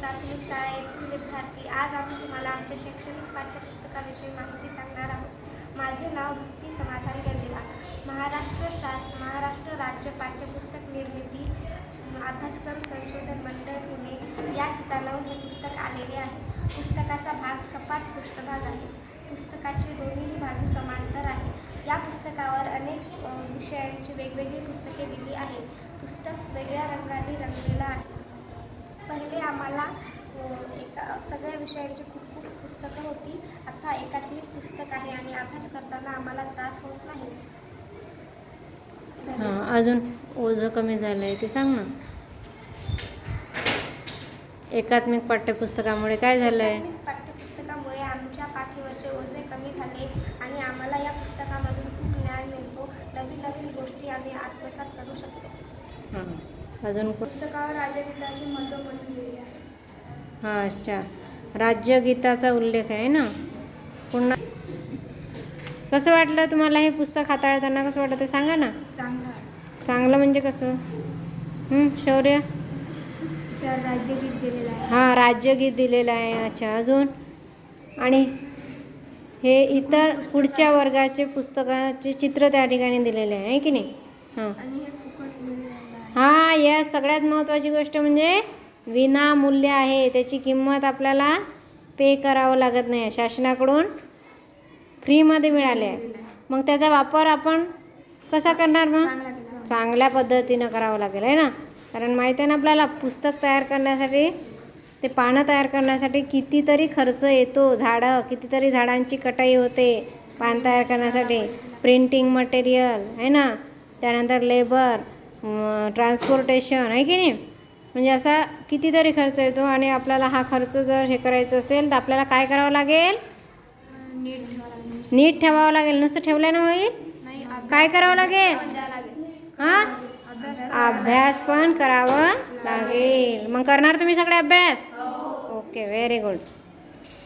प्राथमिक शाळेतील विद्यार्थी आज आम्ही तुम्हाला आमच्या शैक्षणिक पाठ्यपुस्तकाविषयी माहिती सांगणार आहोत. माझे नाव भक्ती समाधान गंजेला महाराष्ट्र शा महाराष्ट्र राज्य पाठ्यपुस्तक निर्मिती अभ्यासक्रम संशोधन मंडळ पुणे या ठिकाणाहून हे पुस्तक आलेले आहे. पुस्तकाचा भाग सपाट पृष्ठभाग आहे. पुस्तकाची दोन्ही बाजू समांतर आहे. या पुस्तकावर अनेक विषयांची वेगवेगळी पुस्तके दिली आहेत. पुस्तक वेगळ्या रंगाने रंगलेलं आहे. अ, एका सगळ्या विषयांची खूप खूप पुस्तकं होती. आता एकात्मिक पुस्तक आहे आणि अभ्यास करताना आम्हाला त्रास होत नाही. हां अजून ओझं कमी झालं आहे ते सांग ना. एकात्मिक पाठ्यपुस्तकामुळे काय झालं आहे पाठ्यपुस्तकामुळे आमच्या पाठीवरचे ओझे कमी झाले आणि आम्हाला या पुस्तकामधून खूप ज्ञान मिळतो. नवीन नवीन गोष्टी आम्ही आत्मसात करू शकतो. हां अजून पुस्तकावर राजगीताचे महत्त्व आहे हां अच्छा. राज्यगीताचा उल्लेख आहे ना? पुन्हा कसं वाटलं तुम्हाला हे पुस्तक हाताळताना? कसं वाटलं ते सांगा ना. चांगलं. म्हणजे कसं? शौर्य? राज्यगीत दिलेलं आहे. हां राज्यगीत दिलेलं आहे. अच्छा अजून? आणि हे इतर पुढच्या वर्गाचे पुस्तकाचे चित्र त्या ठिकाणी दिलेले आहे की नाही? हां. हे हां या सगळ्यात महत्त्वाची गोष्ट म्हणजे विनामूल्य आहे. त्याची किंमत आपल्याला पे करावं लागत नाही. शासनाकडून फ्रीमध्ये मिळाले आहे. मग त्याचा वापर आपण कसा करणार मग? चांगल्या पद्धतीनं. करावं लागेल आहे ना? कारण माहिती आहे ना आपल्याला पुस्तक तयार करण्यासाठी ते पानं तयार करण्यासाठी कितीतरी खर्च येतो. झाडं कितीतरी झाडांची कटाई होते पान तयार करण्यासाठी. प्रिंटिंग मटेरियल आहे ना? त्यानंतर लेबर ट्रान्सपोर्टेशन आहे की नाही? म्हणजे असा कितीतरी खर्च येतो आणि आपल्याला हा खर्च जर हे करायचं असेल तर आपल्याला काय करावं लागेल? नीट ठेवावं लागेल. नुसतं ठेवलं ना होईल काय करावं लागेल? हां? अभ्यास अभ्यास पण करावं लागेल. मग करणार तुम्ही सगळे अभ्यास? Okay very good